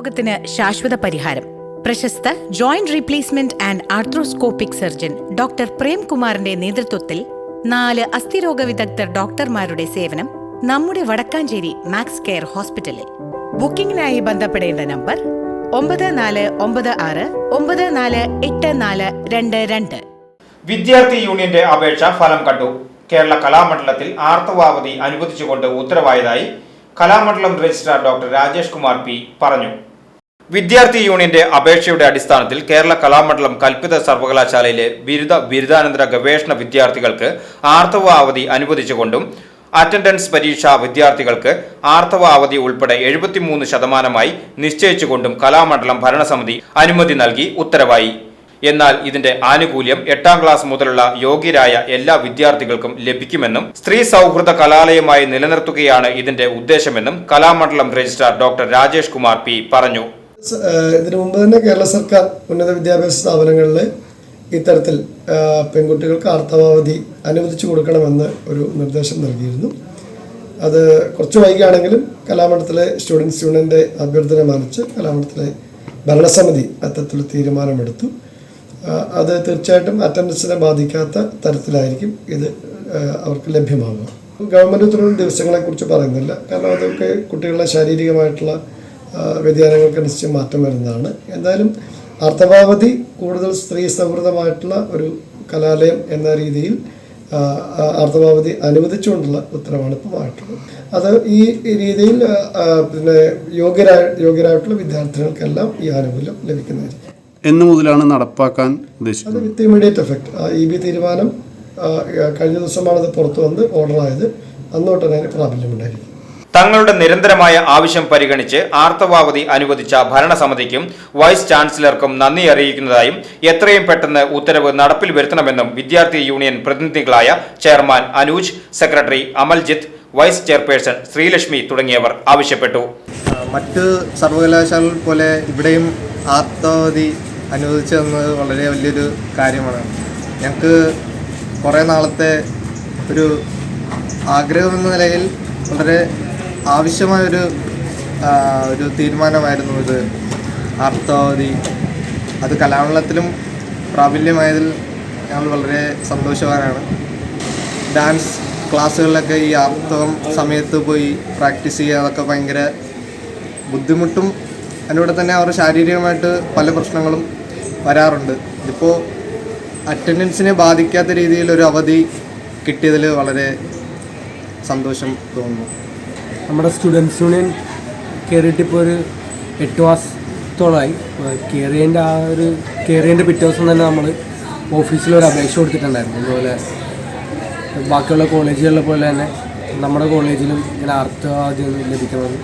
രോഗത്തിന് ശാശ്വത പരിഹാരം. പ്രശസ്ത joint replacement and arthroscopic surgeon doctor പ്രേംകുമാറിന്റെ നേതൃത്വത്തിൽ നാല് അസ്ഥിരോഗ വിദഗ്ധർ ഡോക്ടർമാരുടെ സേവനം നമ്മുടെ വടക്കാഞ്ചേരി മാക്സ് കെയർ ഹോസ്പിറ്റലിൽ. ബുക്കിംഗിനായി ബന്ധപ്പെടേണ്ട നമ്പർ ഒമ്പത് നാല് ഒമ്പത് ആറ് ഒമ്പത് നാല് എട്ട് നാല് രണ്ട് രണ്ട്. വിദ്യാർത്ഥി യൂണിയന്റെ അപേക്ഷ ഫലം കണ്ടു. കേരള കലാമണ്ഡലത്തിൽ ആർത്തവാവധി അനുവദിച്ചുകൊണ്ട് ഉത്തരവായതായി Kalamandalam registrar doctor Rajesh Kumar P പറഞ്ഞു. വിദ്യാർത്ഥി യൂണിയന്റെ അപേക്ഷയുടെ അടിസ്ഥാനത്തിൽ കേരള കലാമണ്ഡലം കൽപ്പിത സർവകലാശാലയിലെ ബിരുദ ബിരുദാനന്തര ഗവേഷണ വിദ്യാർത്ഥികൾക്ക് ആർത്തവ അവധി അനുവദിച്ചുകൊണ്ടും അറ്റൻഡൻസ് പരീക്ഷ വിദ്യാർത്ഥികൾക്ക് ആർത്തവ അവധി ഉൾപ്പെടെ എഴുപത്തിമൂന്ന് ശതമാനമായി നിശ്ചയിച്ചുകൊണ്ടും കലാമണ്ഡലം ഭരണസമിതി അനുമതി നൽകി ഉത്തരവായി. എന്നാൽ ഇതിന്റെ ആനുകൂല്യം എട്ടാം ക്ലാസ് മുതലുള്ള യോഗ്യരായ എല്ലാ വിദ്യാർത്ഥികൾക്കും ലഭിക്കുമെന്നും സ്ത്രീ സൗഹൃദ കലാലയമായി നിലനിർത്തുകയാണ് ഇതിന്റെ ഉദ്ദേശമെന്നും Kalamandalam registrar doctor Rajesh Kumar P പറഞ്ഞു. ഇതിനു മുമ്പ് തന്നെ കേരള സർക്കാർ ഉന്നത വിദ്യാഭ്യാസ സ്ഥാപനങ്ങളിൽ ഇത്തരത്തിൽ പെൺകുട്ടികൾക്ക് ആർത്തവാവധി അനുവദിച്ചു കൊടുക്കണമെന്ന് ഒരു നിർദ്ദേശം നൽകിയിരുന്നു. അത് കുറച്ച് വൈകിയാണെങ്കിലും കലാമണ്ഡലത്തിലെ സ്റ്റുഡൻസ് യൂണിയന്റെ അഭ്യർത്ഥന മാനിച്ച് കലാമണ്ഡലത്തിലെ ഭരണസമിതി അത്തരത്തിലുള്ള തീരുമാനമെടുത്തു. അത് തീർച്ചയായിട്ടും അറ്റൻഡൻസിനെ ബാധിക്കാത്ത തരത്തിലായിരിക്കും ഇത് അവർക്ക് ലഭ്യമാകുക ഗവൺമെന്റ് ഉത്തരവ് ദിവസങ്ങളെക്കുറിച്ച് പറയുന്നില്ല. കാരണം അതൊക്കെ കുട്ടികളുടെ ശാരീരികമായിട്ടുള്ള ആ, വ്യതിയാനങ്ങൾക്ക് നിശ്ചയം മാറ്റം വരുന്നതാണ്. എന്തായാലും അർത്ഥഭാവതി കൂടുതൽ സ്ത്രീ സൗഹൃദമായിട്ടുള്ള ഒരു കലാലയം എന്ന രീതിയിൽ അർത്ഥഭാവതി അനുവദിച്ചുകൊണ്ടുള്ള ഉത്തരവാണ് ഇപ്പോൾ ആയിട്ടുള്ളത്. അത് ഈ രീതിയിൽ പിന്നെ യോഗ്യരായ യോഗ്യരായിട്ടുള്ള വിദ്യാർത്ഥികൾക്കെല്ലാം ഈ ആനുകൂല്യം ലഭിക്കുന്നതായിരിക്കും. എന്ന് മുതലാണ് നടപ്പാക്കാൻ ഉദ്ദേശിച്ചത് അത് with immediate effect E B തീരുമാനം കഴിഞ്ഞ അത് പുറത്തു വന്ന് ഓർഡറായത്. അന്നോട്ട് തന്നെ പ്രാബല്യമുണ്ടായിരിക്കും. തങ്ങളുടെ നിരന്തരമായ ആവശ്യം പരിഗണിച്ച് ആർത്തവാവധി അനുവദിച്ച ഭരണസമിതിക്കും വൈസ് ചാൻസലർക്കും നന്ദി അറിയിക്കുന്നതായും എത്രയും പെട്ടെന്ന് ഉത്തരവ് നടപ്പിൽ വരുത്തണമെന്നും വിദ്യാർത്ഥി union പ്രതിനിധികളായ chairman Anuj secretary Amaljith vice chairperson Sreelakshmi തുടങ്ങിയവർ ആവശ്യപ്പെട്ടു. മറ്റ് സർവകലാശാലകൾ പോലെ ഇവിടെയും ആർത്തവധി അനുവദിച്ചു വളരെ വലിയൊരു കാര്യമാണ്. ഞങ്ങൾക്ക് കുറേ നാളത്തെ ഒരു ആഗ്രഹം എന്ന നിലയിൽ വളരെ ആവശ്യമായൊരു ഒരു തീരുമാനമായിരുന്നു ഇത്. അർത്ഥവതി അത് കലാമണ്ഡലത്തിലും പ്രാബല്യമായതിൽ ഞങ്ങൾ വളരെ സന്തോഷവാനാണ്. ഡാൻസ് ക്ലാസ്സുകളിലൊക്കെ ഈ ആർത്തവം സമയത്ത് പോയി പ്രാക്ടീസ് ചെയ്യുക അതൊക്കെ ഭയങ്കര ബുദ്ധിമുട്ടും അതിലൂടെ തന്നെ അവർ ശാരീരികമായിട്ട് പല പ്രശ്നങ്ങളും വരാറുണ്ട്. ഇതിപ്പോൾ അറ്റൻഡൻസിനെ ബാധിക്കാത്ത രീതിയിൽ ഒരു അവധി കിട്ടിയതിൽ വളരെ സന്തോഷം തോന്നുന്നു. നമ്മുടെ സ്റ്റുഡൻസ് യൂണിയൻ കയറിയിട്ട് ഇപ്പോൾ ഒരു എട്ട് മാസത്തോളമായി കയറിയതിന്റെ ആ ഒരു കയറിയതിന്റെ പിറ്റേ ദിവസം തന്നെ നമ്മൾ ഓഫീസിലൊരു അപേക്ഷ കൊടുത്തിട്ടുണ്ടായിരുന്നു. അതുപോലെ ബാക്കിയുള്ള കോളേജുകളിലെ പോലെ തന്നെ നമ്മുടെ കോളേജിലും ഇങ്ങനെ അർത്ഥവാദ്യം ലഭിക്കുന്നത്.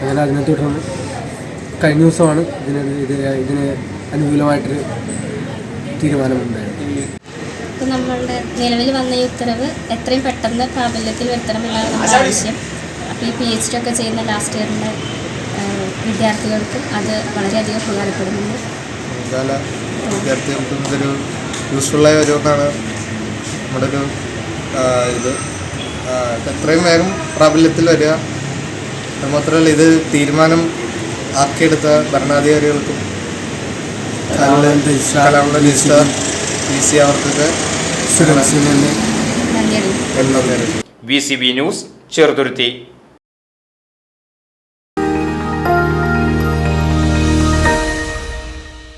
അങ്ങനെ അതിനെ തുടർന്ന് കഴിഞ്ഞ ദിവസമാണ് ഇതിന് ഇത് ഇതിന് അനുകൂലമായിട്ടൊരു തീരുമാനമുണ്ടായത്. നമ്മളുടെ നിലവിൽ വന്ന ഈ ഉത്തരവ് എത്രയും പെട്ടെന്ന് പ്രാബല്യത്തിൽ വരുത്തണമെന്നാണ് നമ്മുടെ ആവശ്യം. ഈ പി എച്ച് ഡി ഒക്കെ ചെയ്യുന്ന ലാസ്റ്റ് ഇയറിലെ വിദ്യാർത്ഥികൾക്കും അത് വളരെയധികം ഉപകാരപ്പെടുന്നുണ്ട്. കാല വിദ്യാർത്ഥികൾക്കും ഇതൊരു യൂസ്ഫുള്ളായി വരുമെന്നാണ് നമ്മുടെ ഒരു ഇത്. എത്രയും വേഗം പ്രാബല്യത്തിൽ വരിക. അത് മാത്രമല്ല ഇത് തീരുമാനം ആക്കിയെടുത്ത ഭരണാധികാരികൾക്കും പി സി അവർക്കൊക്കെ V C B news Cheruthuruthy.